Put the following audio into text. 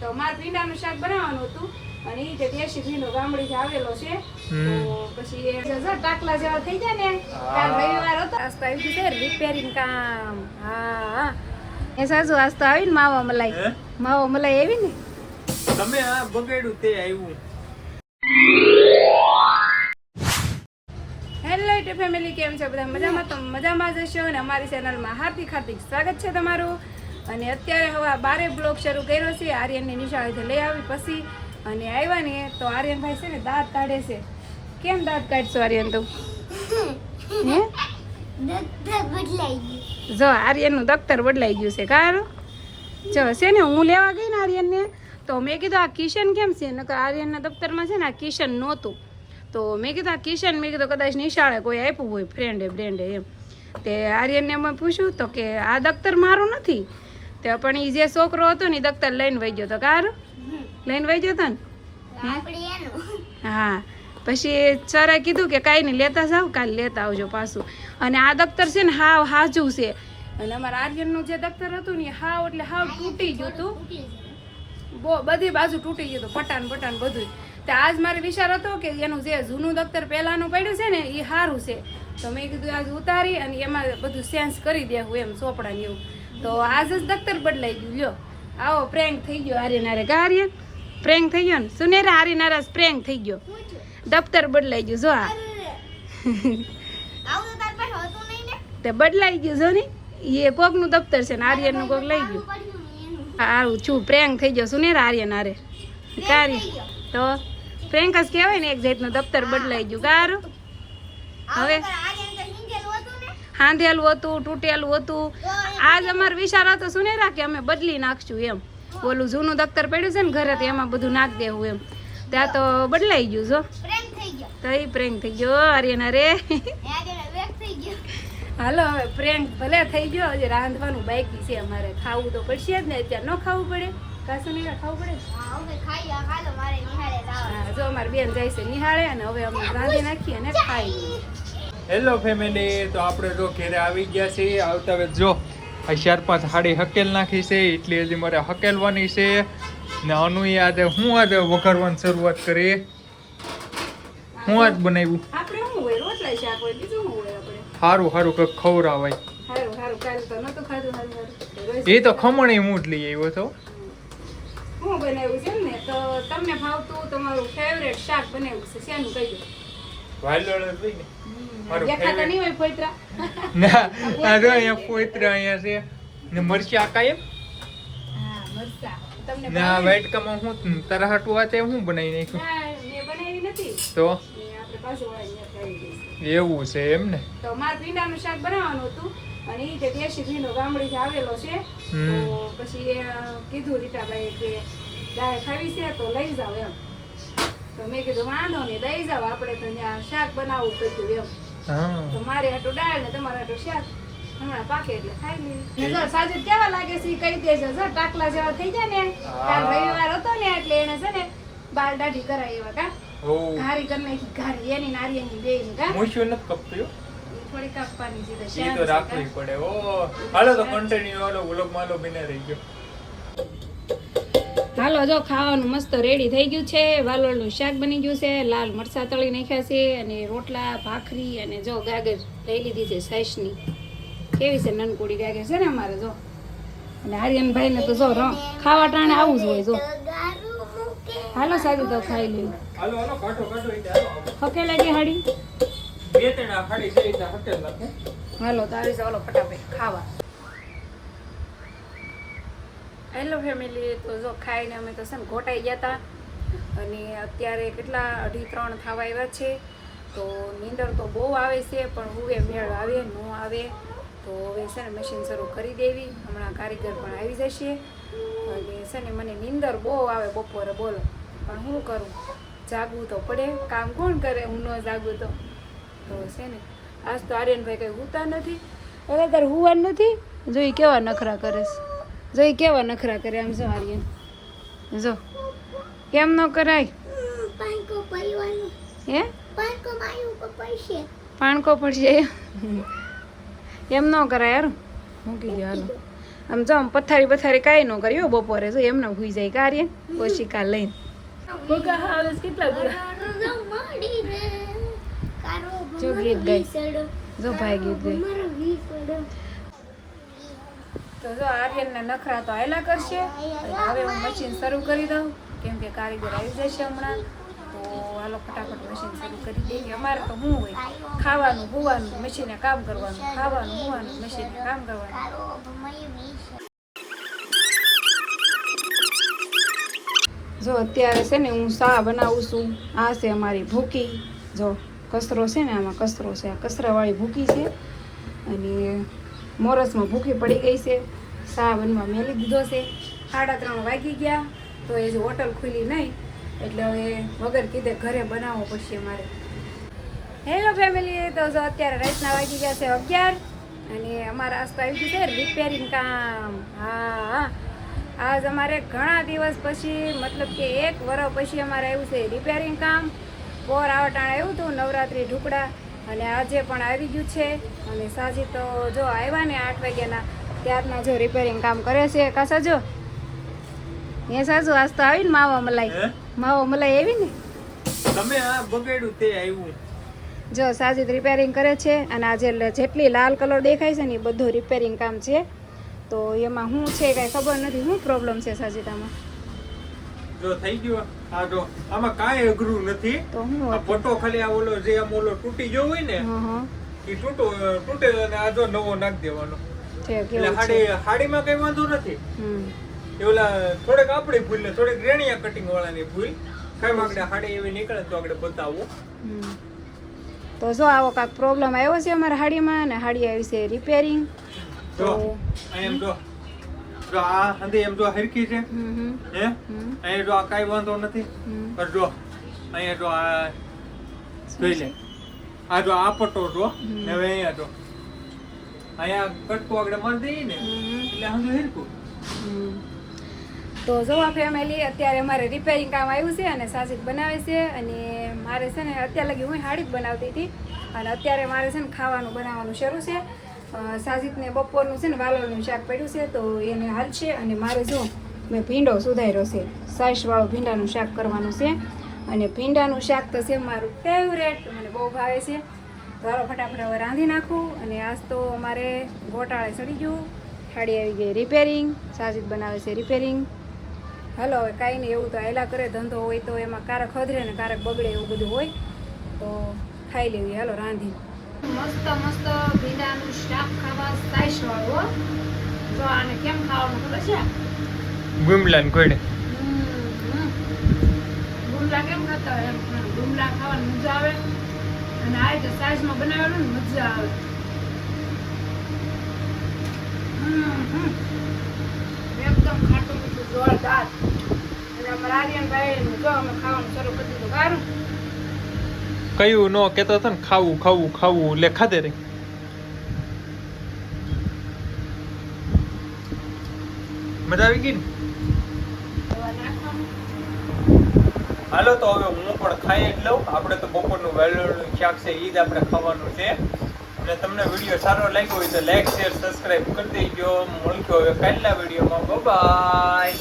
તો મારે ભીંડાનું શાક બનાવવાનું હતું અને એ જે દેશી ભીંડો ગામડી આવેલો છે તો પછી એ જો ટાકલા જેવા થઈ જાય ને કાલ રવિવાર હતો. આજ તો આવી છે રિપેરિંગ કામ. હા હા. એ સાસુ આજ તો આવી ને માવા મલાઈ. માવો મલાઈ આવી ને? તમે આ બગાડ્યું તે આવ્યું. હેલો ફેમિલી કેમ છે? બધા મજામાં? તો મજામાં જ હશો અને અમારી ચેનલમાં હાર્દિક હાર્દિક સ્વાગત છે તમારું. અને અત્યારે હવે આ બારે બ્લોક શરૂ કર્યો છે. આર્યનની નિશાળેથી લઈ આવી પછી અને આવ્યા ને તો આર્યનભાઈ છે ને દાંત કાઢે છે. કેમ દાંત કાઢશો આર્યન તું? હે? જો આર્યનનું દફતર બદલાઈ ગયું છે કારણ જો છે ને હું લેવા ગઈ ને આર્યનને તો મેં કીધું આ કિશન કેમ છે? નકર આર્યનના દફતરમાં છે ને આ કિશન નહોતું. તો મેં કીધું આ કિશન મેં કીધું કદાચ નિશાળે કોઈ આપ્યું હોય ફ્રેન્ડે બ્રેન્ડે એમ. તે આર્યનને મેં પૂછ્યું તો કે આ દફતર મારું નથી? તે પણ એ જે છોકરો હતો ને દફતર લઈને વહી ગયો તો કાર? લઈને વહી ગયો હતો ને? હા? પછી સરે કીધું કે કાંઈ નહીં, લેતા જાવ કાલે લેતા આવજો પાછું. અને આ દફતર છે ને હાવ હાજું છે. અને અમારા આર્યનનું જે દફતર હતું ને હાવ એટલે હાવ તૂટી ગયું હતું. બહુ બધી બાજુ તૂટી ગયું હતું પટાન પટાન બધું તે આજ મારે વિચાર હતો કે એનું જે જૂનું દફતર પહેલાંનું પડ્યું છે ને એ સારું છે. તો મેં કીધું આજ ઉતારી અને એમાં બધું સેન્સ કરી દેવું એમ ચોપડાને એવું. તો આજ જ દફતર બદલાઈ ગયું લ્યો. આવો પ્રેન્ક થઈ ગયો. આર્યન આરે આર્યન પ્રેન્ક થઈ ગયો ને? સુનેરા આર્યન આરે પ્રેન્ક થઈ ગયો. દફતર બદલાઈ ગયું જો આ. તે બદલાઈ ગયું જો ને. એ કોકનું દફતર છે ને આર્યનનું કોક લઈ ગયું. સારું છું પ્રેન્ક થઈ ગયો સુનેરા આર્યન આરે કાર્ય તો પ્રેન્ક જ કહેવાય ને એક જાતનું દફતર બદલાઈ ગયું. કારું હવે? હાંધેલું હતું, તૂટેલું હતું. આજ અમાર વિચાર હતો સુનેરા કે અમે બદલી નાખશું એમ. ઓલું જૂનું દફતર પડ્યું છે ને ઘરે તો એમાં બધું નાખ દેવું એમ. ત્યાં તો બદલાઈ ગયું જો. તો એ પ્રેન્ક થઈ ગયો. અરે. હાલો, હવે પ્રેન્ક ભલે થઈ ગયો, હજી રાંધવાનું બાકી છે અમારે. ખાવું તો પડશે જ ને, અત્યારે ન ખાવું પડે. કાસુ નહીં ખાવું પડે જો? અમારે બેન જાય છે નિહાળે અને હવે અમે રાંધી નાખીએ અને ખાઈ. હેલો ફેમિલી તો આપણે જો ઘેરે આવી ગયા છીએ. આવતા વેત જો આ ચાર પાંચ હાડી હકેલ નાખી છે. એટલી હજી મારે હકેલવાની છે. ને અનુએ આજે હું આજે વઘારવાની શરૂઆત કરી હું આજ બનાવ્યું? આપણે શું હોય? રોટલા શાક હોય? બીજું શું હોય આપણે? સારું સારું કંઈક ખવડાવાય. એ તો ખમણી હું જ લઈ આવ્યો હતો હું બનાવ્યું છે ને? તો તમને ભાવતું તમારું ફેવરેટ શાક બનાવ્યું છે. શેનું કહી દો વાલોળ ને. દેખાતા નહીં હોય ફોઈતરા? ના આ જો અહીંયા પોઈત્ર અહીંયા છે. ને મરચી આ કાયમ હા મરચા. તમને ને આ ભાવે? હું તારા હાટું વાતે હું બનાવી નાખ્યું. ના મેં બનાવી નથી. તો? આપણે પાછું વાળીને ખાઈ લઈશું. એવું છે એમ ને? તો મારે ભીંડાનું શાક બનાવવાનું હતું અને એ જે દેશી ભીંડો ગામડીથી આવેલો છે તો પછી કીધું રીટાભાઈ કે ગાય ખાવી છે તો લઈ જાવ એમ. તો મેં કીધું વાંધો નહીં લઈ જાવ આપણે તો ત્યાં શાક બનાવવું કીધું એમ. તો મારે હાટું દાળ ને તમારે હાટું શાક. હમણાં પાકે એટલે ખાઈ લઈએ. જો સાજે કેવા લાગે છે કહી દેજો જો ટાકલા જેવા થઈ જાય ને કાલ રવિવાર હતો ને એટલે એને છે ને બાલ દાઢી કરાવી એવા કા. ઘારી કરી નાખી ઘારી એની નારિયેળની બેયની કા. મૂછ્યું નથી કપતું થોડી કાપવાની છે તો એ શ્યામ તો છે રાખવી પડે. ઓ. હાલો તો કન્ટિન્યુ હાલો વ્લોગ માલો બિને રહી ગયો. હાલો જો ખાવાનું મસ્ત રેડી થઈ ગયું છે. વાલોળનું શાક બની ગયું છે. લાલ મરચા તળી નાખ્યા છે અને રોટલા ભાખરી અને જો ગાગર લઈ લીધી છે સાઈસની. કેવી છે નનકુડી ગાગર છે ને અમારે જો. અને આર્યનભાઈ ને તો જો ખાવા ટાણે આવું જ હોય જો. હાલો સારું તો ખાઈ હાલો હકે લાગે હાડી? હાલો તારી ઓલો ફટાફટ ખાવા. હેલો ફેમિલી તો જો ખાઈને અમે તો છે ને ઘોટાઈ ગયા હતા અને અત્યારે કેટલા અઢી ત્રણ થવા આવ્યા છે. તો નીંદર તો બહુ આવે છે, પણ હુવે મેળ આવે, ન આવે. તો હવે છે ને મશીન શરૂ કરી દેવી. હમણાં કારીગર પણ આવી જશે. અને છે ને મને નીંદર બહુ આવે બપોરે બોલો. પણ હું કરું? જાગવું તો પડે. કામ કોણ કરે? હું ન જાગું તો. તો છે ને, આજ તો આર્યનભાઈ કંઈ હુતા નથી. હવે તારે હુવાનું નથી? જોઈ કેવા નખરા કરે છે. જોઈ કેવા નખરા કરે આમ જો આર્યન જો. કેમ ન કરાય? હે? પાણકો પડશે. એમ ન કરાય યાર મૂકી દો હાલો. આમ જો આમ પથારી પથારી કાંઈ ન કર્યો બપોરે. જો એમને ભૂઈ જાય કાર્ય. લઈને. હાવસ કેટલા ભૂકા જો ગીત ગાય. જો ભાઈ ગીત ગાય. તો જો આર્યનના નખરા તો આયલા કરશે. હવે હું મશીન શરૂ કરી દઉં. કેમ કે કારીગર આવી જશે હમણાં. તો હાલો ફટાફટ મશીન શરૂ કરી દઈએ. અમારે તો શું હોય? ખાવાનું, હોવાનું મશીને કામ કરવાનું. ખાવાનું, હોવાનું મશીને કામ કરવાનું. જો અત્યારે છે ને હું શા બનાવું છું. આ છે અમારી ભૂકી. જો કચરો છે ને આમાં કચરો છે. આ કચરાવાળી ભૂકી છે. અને મોરસમાં ભૂખી પડી ગઈ છે. શા બનવા મેલી દીધો છે. સાડા ત્રણ વાગી ગયા, તો એ જ હોટલ ખુલી નહીં, એટલે હવે વગર કીધે ઘરે બનાવવો પડશે અમારે હેલો ફેમિલી તો અત્યારે રાતના વાગી ગયા છે અગિયાર, અને અમારા આજ તો આવી ગયું છે રિપેરિંગ કામ. હા હા. આજ અમારે ઘણા દિવસ પછી, મતલબ કે એક વર્ષ પછી અમારે આવ્યું છે રિપેરિંગ કામ. બોર આવટાણ આવ્યું હતું નવરાત્રિ ઢુકડા. અને આજે પણ આવી ગયું છે. અને સાજી તો જો આવ્યા ને આઠ વાગ્યાના ત્યારના જો રિપેરિંગ કામ કરે છે. કા સાજો? એ સાજુ આજ તો આવી ને માવા મલાઈ. માવો માવા મલાઈ આવી ને? તમે આ બગાડ્યું તે આવ્યું. જો સાજીદ રિપેરિંગ કરે છે અને આજે જેટલી લાલ કલર દેખાય છે ને એ બધું રિપેરિંગ કામ છે. તો એમાં શું છે કાંઈ ખબર નથી. શું પ્રોબ્લેમ છે સાજીદામાં જો થઈ ગયો આ જો આમાં કાંઈ અઘરું નથી. આ? પટ્ટો ખાલી આ ઓલો જે આમ ઓલો તૂટી ગયો હોય ને. એ તૂટો તૂટે અને આ જો નવો નાખી દેવાનો. એટલે હાડી હાડીમાં કઈ વાંધો નથી. એ ઓલા થોડેક આપણી ભૂલ ને થોડીક રેણિયા કટિંગ વાળાની ભૂલ. કાંઈ માંગડે હાડી એવી નીકળે તો આગળ બતાવું. તો જો આવો કાંઈક પ્રોબ્લેમ આવ્યો છે અમારા હાડીમાં અને હાડી આવી છે રિપેરિંગ તો એમ જો. જો આ હંધી એમ જો હરકી છે. હે? અહીંયા જો આ કાંઈ વાંધો નથી. પણ જો અહીંયા જો આ જોઈ લે. આ જો આ પટ્ટો જો હવે અહીંયા જો. અહીંયા કટકો આગળ મારી દઈએ ને એટલે હંધું હરકું. તો જોવા ફેમિલી અત્યારે અમારે રિપેરિંગ કામ આવ્યું છે અને સાસિક બનાવે છે અને મારે છે ને અત્યાર લગી હું હાડી જ બનાવતી હતી. અને અત્યારે મારે છે ને ખાવાનું બનાવવાનું શરૂ છે. સાજીદને બપોરનું છે ને વાલોળનું શાક પડ્યું છે, તો એને હાલશે અને મારે જો મેં ભીંડો સુધાર્યો છે. સાઈશવાળું ભીંડાનું શાક કરવાનું છે. અને ભીંડાનું શાક તો છે મારું ફેવરેટ મને બહુ ભાવે છે. ધારો ફટાફટ હવે રાંધી નાખું અને આજ તો અમારે ગોટાળે ચડી ગયું. ખાડી આવી ગઈ રિપેરિંગ સાજિદ બનાવે છે રિપેરિંગ હાલો હવે કાંઈ નહીં, એવું તો આયલા કરે, ધંધો હોય તો એમાં કારક હદરે ને કારક બગડે એવું બધું હોય. તો ખાઈ લેવી, હાલો રાંધી મસ્ત મસ્ત ભીંડાનું શાક ખાવા સાઈશ વાળું જો આને કેમ ખાવાનું ખબર છે? ગુમલા ને કોઈડે ગુમલા કેમ ખાતા હોય એમ? ગુમલા ખાવાની મજા આવે. અને આ રીતે સાઈઝમાં બનાવેલું ને મજા આવે. એકદમ ખાટું મીઠું જોરદાર. અને અમારા આર્યનભાઈ જો અમે ખાવાનું શરૂ કરી દીધું સારું કયું ન કેતો હતો ને, ખાવું ખાવું ખાવું, એટલે ખાધે રહી મજા આવી ગઈ ને? હાલો, તો હવે હું પણ ખાઈ જ લઉં. આપણે તો બપોરનું વહેલું શાક છે એ જ આપણે ખાવાનું છે. અને તમને વીડિયો સારો લાગ્યો હોય તો લાઈક શેર સબસ્ક્રાઇબ કરી દેજો. મળજો હવે પહેલા વિડીયોમાં. બાય